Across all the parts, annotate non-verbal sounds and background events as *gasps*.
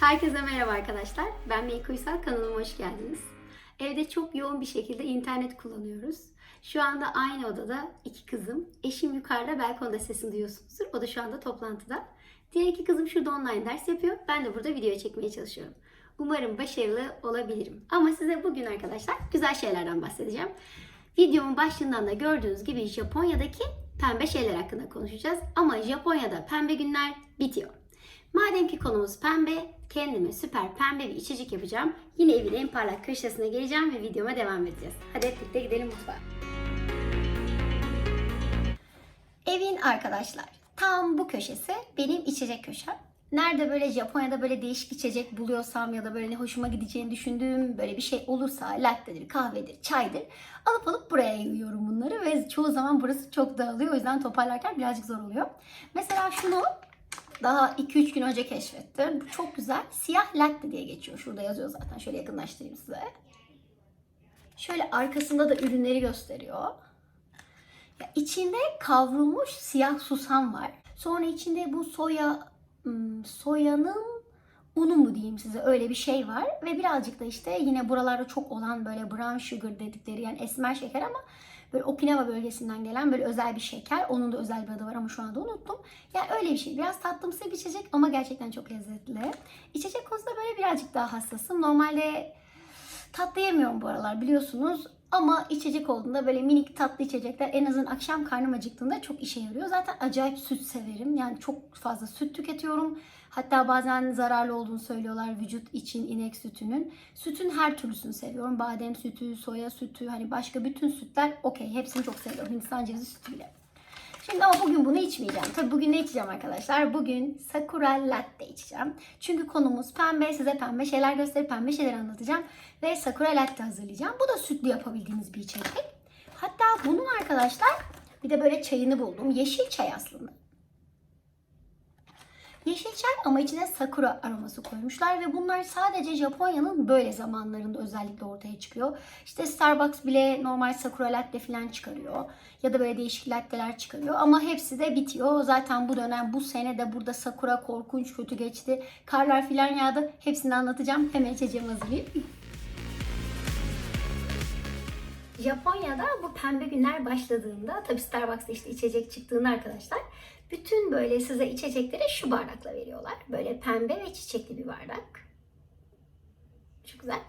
Herkese merhaba arkadaşlar. Ben Melik Uysal, kanalıma hoş geldiniz. Evde çok yoğun bir şekilde internet kullanıyoruz. Şu anda aynı odada iki kızım. Eşim yukarıda balkonda sesini duyuyorsunuzdur. O da şu anda toplantıda. Diğer iki kızım şurada online ders yapıyor. Ben de burada video çekmeye çalışıyorum. Umarım başarılı olabilirim. Ama size bugün arkadaşlar güzel şeylerden bahsedeceğim. Videomun başlığından da gördüğünüz gibi Japonya'daki pembe şeyler hakkında konuşacağız. Ama Japonya'da pembe günler bitiyor. Madem ki konumuz pembe, kendime süper pembe bir içecek yapacağım. Yine evin en parlak köşesine geleceğim ve videoma devam edeceğiz. Hadi hep birlikte gidelim mutfağa. Evin arkadaşlar tam bu köşesi benim içecek köşem. Nerede böyle Japonya'da böyle değişik içecek buluyorsam ya da böyle ne hoşuma gideceğini düşündüğüm böyle bir şey olursa latte'dir, kahvedir, çaydır alıp alıp buraya yığıyorum bunları ve çoğu zaman burası çok dağılıyor. O yüzden toparlarken birazcık zor oluyor. Mesela şunu daha 2-3 gün önce keşfettim. Bu çok güzel. Siyah latte diye geçiyor. Şurada yazıyor zaten. Şöyle yakınlaştırayım size. Şöyle arkasında da ürünleri gösteriyor. Ya içinde kavrulmuş siyah susam var. Sonra içinde bu soya hmm, soyanın unu mu diyeyim size öyle bir şey var. Ve birazcık da işte yine buralarda çok olan böyle brown sugar dedikleri yani esmer şeker ama böyle Okinawa bölgesinden gelen böyle özel bir şeker. Onun da özel bir adı var ama şu anda unuttum. Yani öyle bir şey. Biraz tatlımsı bir içecek ama gerçekten çok lezzetli. İçecek konusunda böyle birazcık daha hassasım. Normalde tatlı yemiyorum bu aralar biliyorsunuz. Ama içecek olduğunda böyle minik tatlı içecekler en azından akşam karnım acıktığında çok işe yarıyor. Zaten acayip süt severim. Yani çok fazla süt tüketiyorum. Hatta bazen zararlı olduğunu söylüyorlar vücut için inek sütünün. Sütün her türlüsünü seviyorum. Badem sütü, soya sütü, hani başka bütün sütler okey. Hepsini çok seviyorum. Hindistan cevizi sütü bile. Şimdi ama bugün bunu içmeyeceğim. Tabii bugün ne içeceğim arkadaşlar? Bugün sakura latte içeceğim. Çünkü konumuz pembe. Size pembe şeyler gösterip pembe şeyler anlatacağım. Ve sakura latte hazırlayacağım. Bu da sütlü yapabildiğiniz bir içecek. Hatta bunun arkadaşlar bir de böyle çayını buldum. Yeşil çay aslında. Yeşil çay ama içine sakura aroması koymuşlar ve bunlar sadece Japonya'nın böyle zamanlarında özellikle ortaya çıkıyor. İşte Starbucks bile normal sakura latte falan çıkarıyor ya da böyle değişik latteler çıkarıyor ama hepsi de bitiyor. Zaten bu dönem bu sene de burada sakura korkunç kötü geçti. Karlar falan yağdı. Hepsini anlatacağım. Hemen içeceğim hazırlayayım. Japonya'da bu pembe günler başladığında tabii Starbucks'ta işte içecek çıktığında arkadaşlar bütün böyle size içecekleri şu bardakla veriyorlar. Böyle pembe ve çiçekli bir bardak. Çok güzel.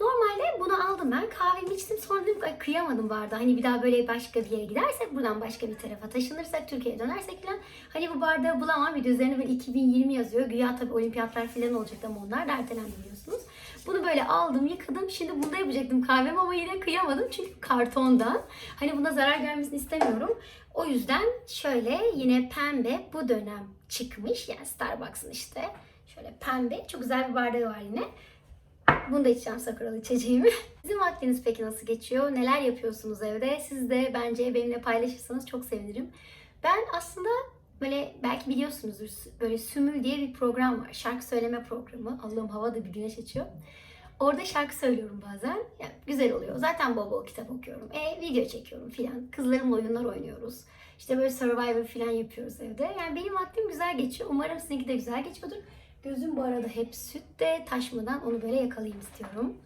Normalde bunu aldım ben. Kahvemi içtim. Sonra dedim ki "Ay, kıyamadım bardağı. Hani bir daha böyle başka bir yere gidersek, buradan başka bir tarafa taşınırsak, Türkiye'ye dönersek falan. Hani bu bardağı bulamam. Bir de üzerine böyle 2020 yazıyor. Güya tabii olimpiyatlar falan olacak ama onlar da ertelendi biliyorsunuz. Bunu böyle aldım, yıkadım. Şimdi bunda yapacaktım kahvemi ama yine kıyamadım. Çünkü kartondan. Hani buna zarar gelmesini istemiyorum. O yüzden şöyle yine pembe bu dönem çıkmış. Yani Starbucks'ın işte. Şöyle pembe. Çok güzel bir bardağı var yine. Bunu da içeceğim sakuralı içeceğimi. *laughs* Sizin vaktiniz peki nasıl geçiyor? Neler yapıyorsunuz evde? Siz de bence benimle paylaşırsanız çok sevinirim. Ben aslında böyle belki biliyorsunuzdur böyle Sümül diye bir program var. Şarkı söyleme programı. Allah'ım havada bir güneş açıyor. Orada şarkı söylüyorum bazen. Yani güzel oluyor. Zaten bol bol kitap okuyorum. E, video çekiyorum filan. Kızlarımla oyunlar oynuyoruz. İşte böyle Survivor filan yapıyoruz evde. Yani benim vaktim güzel geçiyor. Umarım sizinki de güzel geçiyordur. Gözüm bu arada hep sütte taşmadan onu böyle yakalayayım istiyorum.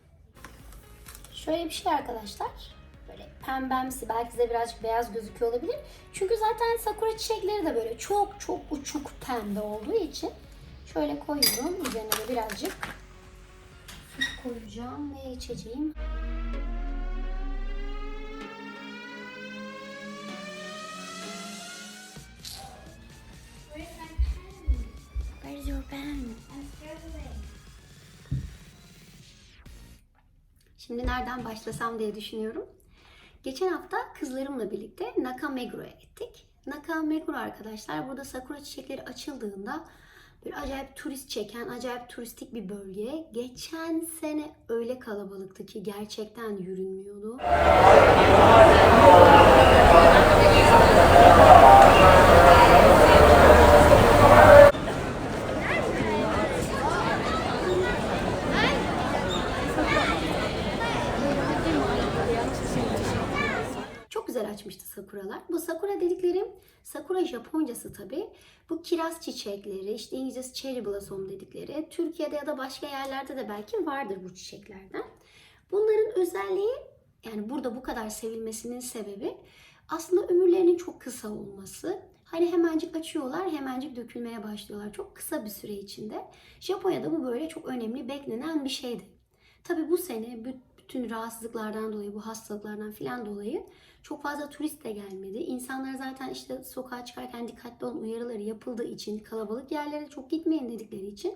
Şöyle bir şey arkadaşlar. Pembemsi belki size birazcık beyaz gözüküyor olabilir. Çünkü zaten sakura çiçekleri de böyle çok çok uçuk pembe olduğu için şöyle koyuyorum. Üzerine de birazcık süt koyacağım ve içeceğim. Where's your pen? Şimdi nereden başlasam diye düşünüyorum. Geçen hafta kızlarımla birlikte Nakameguro'ya gittik. Nakameguro arkadaşlar burada sakura çiçekleri açıldığında bir acayip turist çeken, acayip turistik bir bölge. Geçen sene öyle kalabalıktı ki gerçekten yürünmüyordu. Çok güzel açmıştı sakuralar. Bu sakura dediklerim sakura Japoncası tabii. Bu kiraz çiçekleri, işte İngilizcesi cherry blossom dedikleri. Türkiye'de ya da başka yerlerde de belki vardır bu çiçeklerden. Bunların özelliği yani burada bu kadar sevilmesinin sebebi aslında ömürlerinin çok kısa olması. Hani hemencik açıyorlar, hemencik dökülmeye başlıyorlar. Çok kısa bir süre içinde. Japonya'da bu böyle çok önemli, beklenen bir şeydi. Tabii bu sene bütün rahatsızlıklardan dolayı, bu hastalıklardan filan dolayı çok fazla turist de gelmedi. İnsanlar zaten işte sokağa çıkarken dikkatli olun uyarıları yapıldığı için, kalabalık yerlere çok gitmeyin dedikleri için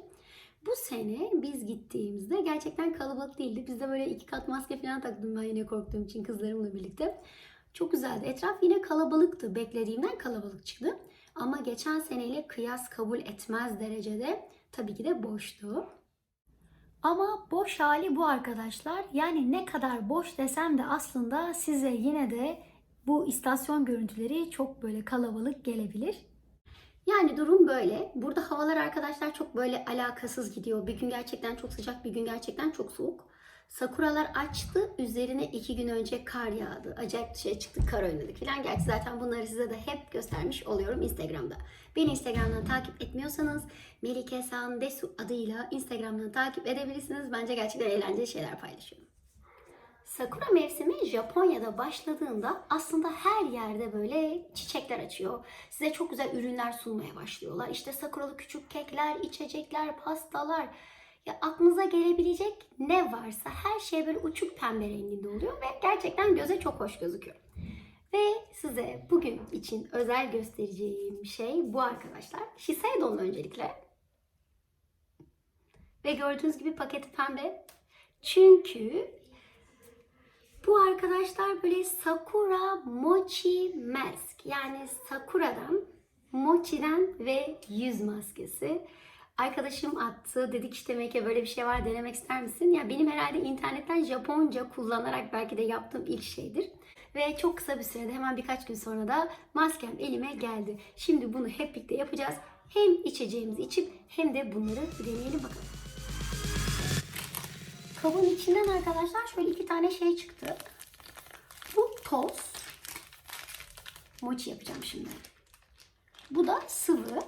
bu sene biz gittiğimizde gerçekten kalabalık değildi. Biz de böyle iki kat maske falan taktım ben yine korktuğum için kızlarımla birlikte. Çok güzeldi. Etraf yine kalabalıktı. Beklediğimden kalabalık çıktı. Ama geçen seneyle kıyas kabul etmez derecede tabii ki de boştu. Ama boş hali bu arkadaşlar. Yani ne kadar boş desem de aslında size yine de bu istasyon görüntüleri çok böyle kalabalık gelebilir. Yani durum böyle. Burada havalar arkadaşlar çok böyle alakasız gidiyor. Bir gün gerçekten çok sıcak, bir gün gerçekten çok soğuk. Sakuralar açtı. Üzerine iki gün önce kar yağdı. Acayip dışarı çıktık, kar oynadık falan. Gerçi zaten bunları size de hep göstermiş oluyorum Instagram'da. Beni Instagram'dan takip etmiyorsanız Melike Sandesu adıyla Instagram'dan takip edebilirsiniz. Bence gerçekten eğlenceli şeyler paylaşıyorum. Sakura mevsimi Japonya'da başladığında aslında her yerde böyle çiçekler açıyor. Size çok güzel ürünler sunmaya başlıyorlar. İşte sakuralı küçük kekler, içecekler, pastalar. Ya aklınıza gelebilecek ne varsa her şey böyle uçuk pembe renginde oluyor ve gerçekten göze çok hoş gözüküyor. Ve size bugün için özel göstereceğim şey bu arkadaşlar. Shiseido'nun öncelikle. Ve gördüğünüz gibi paketi pembe. Çünkü bu arkadaşlar böyle Sakura Mochi Mask. Yani Sakura'dan, Mochi'den ve yüz maskesi. Arkadaşım attı. Dedik işte Meke böyle bir şey var denemek ister misin? Ya benim herhalde internetten Japonca kullanarak belki de yaptığım ilk şeydir. Ve çok kısa bir sürede hemen birkaç gün sonra da maskem elime geldi. Şimdi bunu hep birlikte yapacağız. Hem içeceğimizi içip hem de bunları deneyelim bakalım. Kabın içinden arkadaşlar şöyle iki tane şey çıktı. Bu toz. Mochi yapacağım şimdi. Bu da sıvı.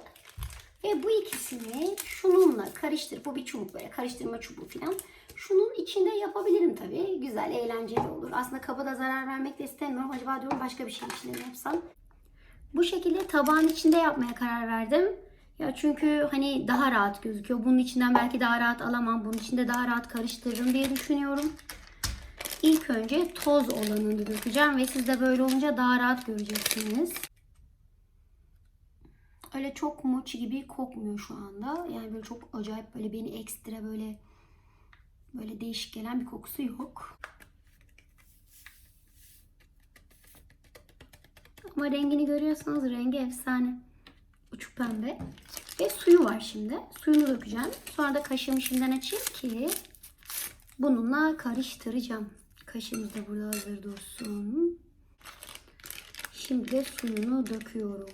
Ve bu ikisini şununla karıştırıp, bu bir çubuk böyle karıştırma çubuğu falan. Şunun içinde yapabilirim tabii. Güzel, eğlenceli olur. Aslında kaba da zarar vermek de istemiyorum. Acaba diyorum başka bir şey içinde mi yapsam? Bu şekilde tabağın içinde yapmaya karar verdim. Ya çünkü hani daha rahat gözüküyor. Bunun içinden belki daha rahat alamam. Bunun içinde daha rahat karıştırırım diye düşünüyorum. İlk önce toz olanını dökeceğim ve siz de böyle olunca daha rahat göreceksiniz. Öyle çok mochi gibi kokmuyor şu anda. Yani böyle çok acayip böyle beni ekstra böyle böyle değişik gelen bir kokusu yok. Ama rengini görüyorsanız rengi efsane. Uçuk pembe. Ve suyu var şimdi. Suyunu dökeceğim. Sonra da kaşığımı şimdiden açayım ki bununla karıştıracağım. Kaşığımız da burada hazır dursun. Şimdi de suyunu döküyorum.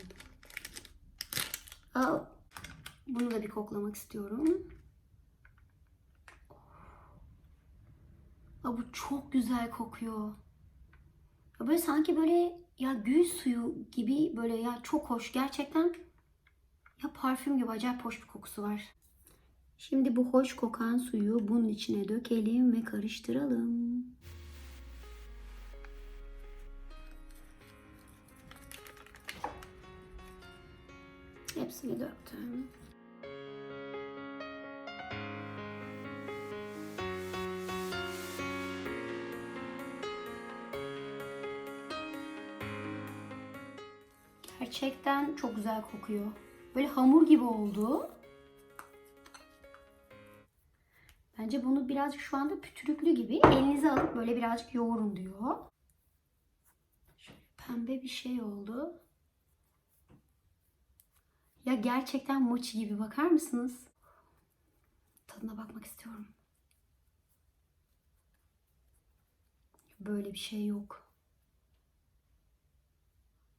Bunu da bir koklamak istiyorum. Aa, bu çok güzel kokuyor. Ya böyle sanki böyle ya gül suyu gibi böyle ya çok hoş gerçekten. Ya parfüm gibi acayip hoş bir kokusu var. Şimdi bu hoş kokan suyu bunun içine dökelim ve karıştıralım. Hepsini döktüm. Gerçekten çok güzel kokuyor. Böyle hamur gibi oldu. Bence bunu birazcık şu anda pütürüklü gibi elinize alıp böyle birazcık yoğurun diyor. Şöyle pembe bir şey oldu. Ya gerçekten mochi gibi bakar mısınız? Tadına bakmak istiyorum. Böyle bir şey yok.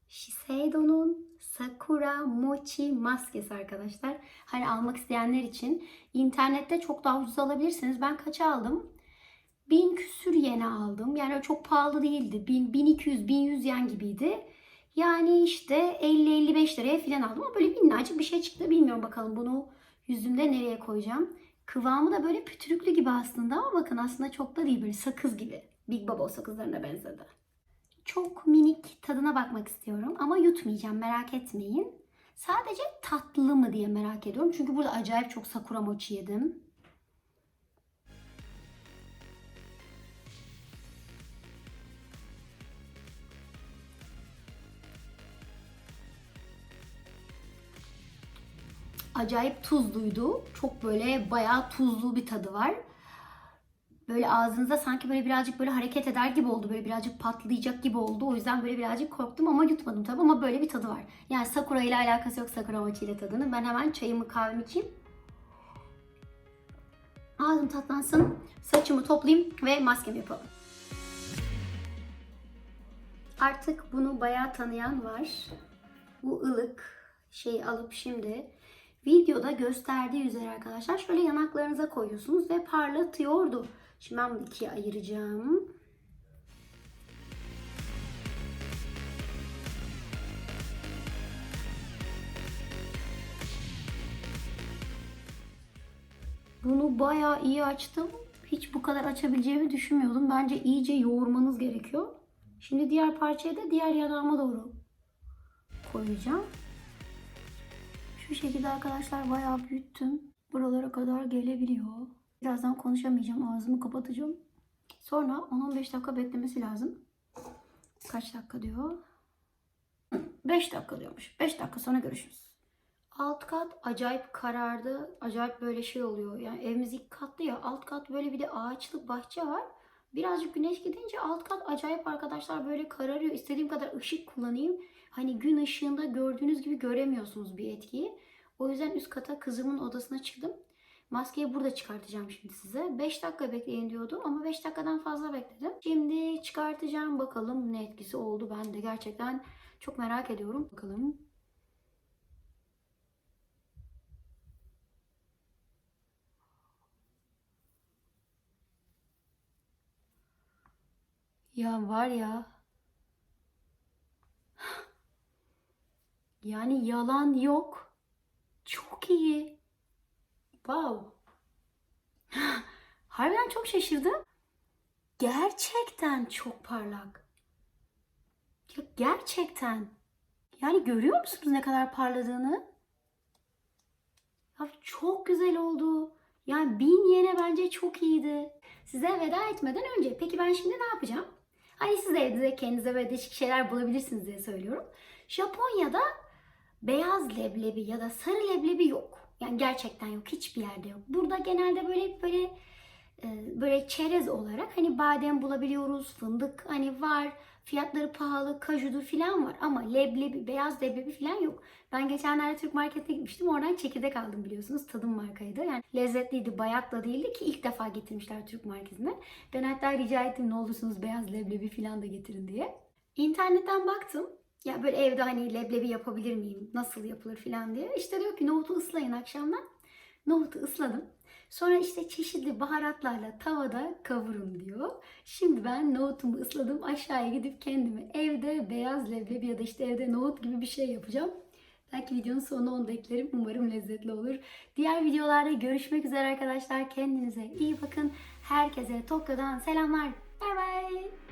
Shiseido'nun Sakura Mochi maskesi arkadaşlar. Hani almak isteyenler için internette çok daha ucuz alabilirsiniz. Ben kaça aldım? 1000 küsür yene aldım. Yani çok pahalı değildi. 1000, 1200, 1100 yen gibiydi. Yani işte 50-55 liraya falan aldım ama böyle minnacık bir şey çıktı. Bilmiyorum bakalım bunu yüzümde nereye koyacağım. Kıvamı da böyle pütürüklü gibi aslında ama bakın aslında çok da değil böyle sakız gibi. Big Bubble sakızlarına benzedi. Çok minik tadına bakmak istiyorum ama yutmayacağım merak etmeyin. Sadece tatlı mı diye merak ediyorum. Çünkü burada acayip çok sakura mochi yedim. Acayip tuzluydu. Çok böyle bayağı tuzlu bir tadı var. Böyle ağzınıza sanki böyle birazcık böyle hareket eder gibi oldu. Böyle birazcık patlayacak gibi oldu. O yüzden böyle birazcık korktum ama yutmadım tabii ama böyle bir tadı var. Yani sakura ile alakası yok sakura mochi ile tadının. Ben hemen çayımı kahvemi içeyim. Ağzım tatlansın. Saçımı toplayayım ve maskemi yapalım. Artık bunu bayağı tanıyan var. Bu ılık şeyi alıp şimdi videoda gösterdiği üzere arkadaşlar şöyle yanaklarınıza koyuyorsunuz ve parlatıyordu. Şimdi ben bunu ikiye ayıracağım. Bunu bayağı iyi açtım. Hiç bu kadar açabileceğimi düşünmüyordum. Bence iyice yoğurmanız gerekiyor. Şimdi diğer parçayı da diğer yanağıma doğru koyacağım. Şu şekilde arkadaşlar bayağı büyüttüm. Buralara kadar gelebiliyor. Birazdan konuşamayacağım. Ağzımı kapatacağım. Sonra 10-15 dakika beklemesi lazım. Kaç dakika diyor? *clears throat* 5 dakika diyormuş. 5 dakika sonra görüşürüz. Alt kat acayip karardı. Acayip böyle şey oluyor. Yani evimiz ilk katlı ya. Alt kat böyle bir de ağaçlık bahçe var. Birazcık güneş gidince alt kat acayip arkadaşlar böyle kararıyor. İstediğim kadar ışık kullanayım. Hani gün ışığında gördüğünüz gibi göremiyorsunuz bir etkiyi. O yüzden üst kata kızımın odasına çıktım. Maskeyi burada çıkartacağım şimdi size. 5 dakika bekleyin diyordum ama 5 dakikadan fazla bekledim. Şimdi çıkartacağım bakalım ne etkisi oldu. Ben de gerçekten çok merak ediyorum. Bakalım. Ya var ya. Yani yalan yok. Çok iyi. Wow. *gasps* Harbiden çok şaşırdım. Gerçekten çok parlak. Ya gerçekten. Yani görüyor musunuz ne kadar parladığını? Ya çok güzel oldu. Yani bin yene bence çok iyiydi. Size veda etmeden önce peki ben şimdi ne yapacağım? Hani siz de evde kendinize böyle değişik şeyler bulabilirsiniz diye söylüyorum. Japonya'da beyaz leblebi ya da sarı leblebi yok. Yani gerçekten yok. Hiçbir yerde yok. Burada genelde böyle böyle e, böyle çerez olarak hani badem bulabiliyoruz, fındık hani var, fiyatları pahalı, kajudur falan var ama leblebi, beyaz leblebi falan yok. Ben geçenlerde Türk marketine gitmiştim. Oradan çekirdek aldım biliyorsunuz. Tadım markaydı. Yani lezzetliydi, bayat da değildi ki ilk defa getirmişler Türk marketine. Ben hatta rica ettim ne olursunuz beyaz leblebi falan da getirin diye. İnternetten baktım. Ya böyle evde hani leblebi yapabilir miyim? Nasıl yapılır falan diye. İşte diyor ki nohutu ıslayın akşamdan. Nohutu ısladım. Sonra işte çeşitli baharatlarla tavada kavurun diyor. Şimdi ben nohutumu ısladım. Aşağıya gidip kendime evde beyaz leblebi ya da işte evde nohut gibi bir şey yapacağım. Belki videonun sonuna onu da eklerim. Umarım lezzetli olur. Diğer videolarda görüşmek üzere arkadaşlar. Kendinize iyi bakın. Herkese Tokyo'dan selamlar. Bay bay.